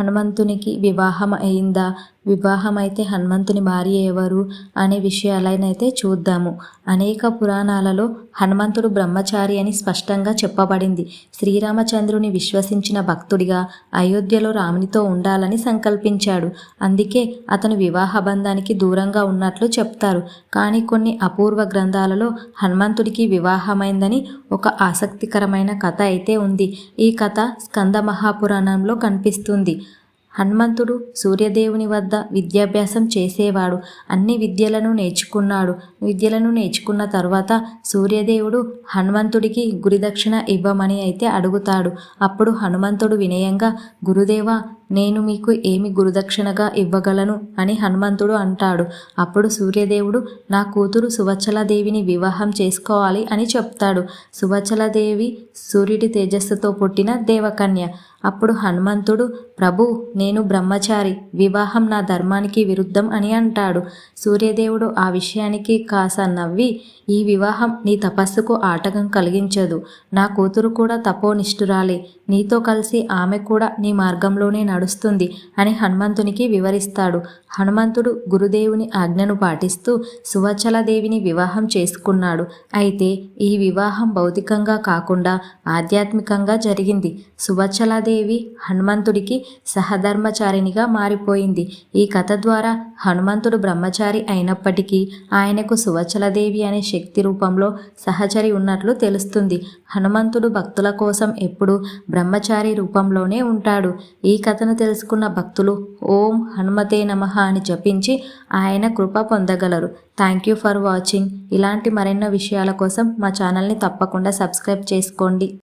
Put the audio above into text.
హనుమంతునికి వివాహం అయిందా? వివాహమైతే హనుమంతుని భార్య ఎవరు? అనే విషయాలనైతే చూద్దాము. అనేక పురాణాలలో హనుమంతుడు బ్రహ్మచారి అని స్పష్టంగా చెప్పబడింది. శ్రీరామచంద్రుని విశ్వసించిన భక్తుడిగా అయోధ్యలో రామునితో ఉండాలని సంకల్పించాడు. అందుకే అతను వివాహ బంధానికి దూరంగా ఉన్నట్లు చెప్తారు. కానీ కొన్ని అపూర్వ గ్రంథాలలో హనుమంతుడికి వివాహమైందని ఒక ఆసక్తికరమైన కథ అయితే ఉంది. ఈ కథ స్కంద మహాపురాణంలో కనిపిస్తుంది. హనుమంతుడు సూర్యదేవుని వద్ద విద్యాభ్యాసం చేసేవాడు. అన్ని విద్యలను నేర్చుకున్నాడు. విద్యలను నేర్చుకున్న తర్వాత సూర్యదేవుడు హనుమంతుడికి గురిదక్షిణ ఇవ్వమని అయితే అడుగుతాడు. అప్పుడు హనుమంతుడు వినయంగా గురుదేవ నేను మీకు ఏమి గురుదక్షిణగా ఇవ్వగలను అని హనుమంతుడు అంటాడు. అప్పుడు సూర్యదేవుడు నా కూతురు సువచ్చలదేవిని వివాహం చేసుకోవాలి అని చెప్తాడు. సువచ్చలదేవి సూర్యుడి తేజస్సుతో పుట్టిన దేవకన్య. అప్పుడు హనుమంతుడు ప్రభు నేను బ్రహ్మచారి వివాహం నా ధర్మానికి విరుద్ధం అని అంటాడు. సూర్యదేవుడు ఆ విషయానికి కాస నవ్వి ఈ వివాహం నీ తపస్సుకు ఆటకం కలిగించదు. నా కూతురు కూడా తపోనిష్ఠురాలే. నీతో కలిసి ఆమె కూడా నీ మార్గంలోనే నడు నడుస్తుంది అని హనుమంతునికి వివరిస్తాడు. హనుమంతుడు గురుదేవుని ఆజ్ఞను పాటిస్తూ సువచ్చలదేవిని వివాహం చేసుకున్నాడు. అయితే ఈ వివాహం భౌతికంగా కాకుండా ఆధ్యాత్మికంగా జరిగింది. సువచ్చలదేవి హనుమంతుడికి సహధర్మచారినిగా మారిపోయింది. ఈ కథ ద్వారా హనుమంతుడు బ్రహ్మచారి అయినప్పటికీ ఆయనకు సువచ్చలదేవి అనే శక్తి రూపంలో సహచరి ఉన్నట్లు తెలుస్తుంది. హనుమంతుడు భక్తుల కోసం ఎప్పుడూ బ్రహ్మచారి రూపంలోనే ఉంటాడు. ఈ కథను తెలుసుకున్న భక్తులు ఓం హనుమతే నమ అని జపించి ఆయన కృప పొందగలరు. థ్యాంక్ యూ ఫర్ వాచింగ్ ఇలాంటి మరెన్నో విషయాల కోసం మా ఛానల్ని తప్పకుండా సబ్స్క్రైబ్ చేసుకోండి.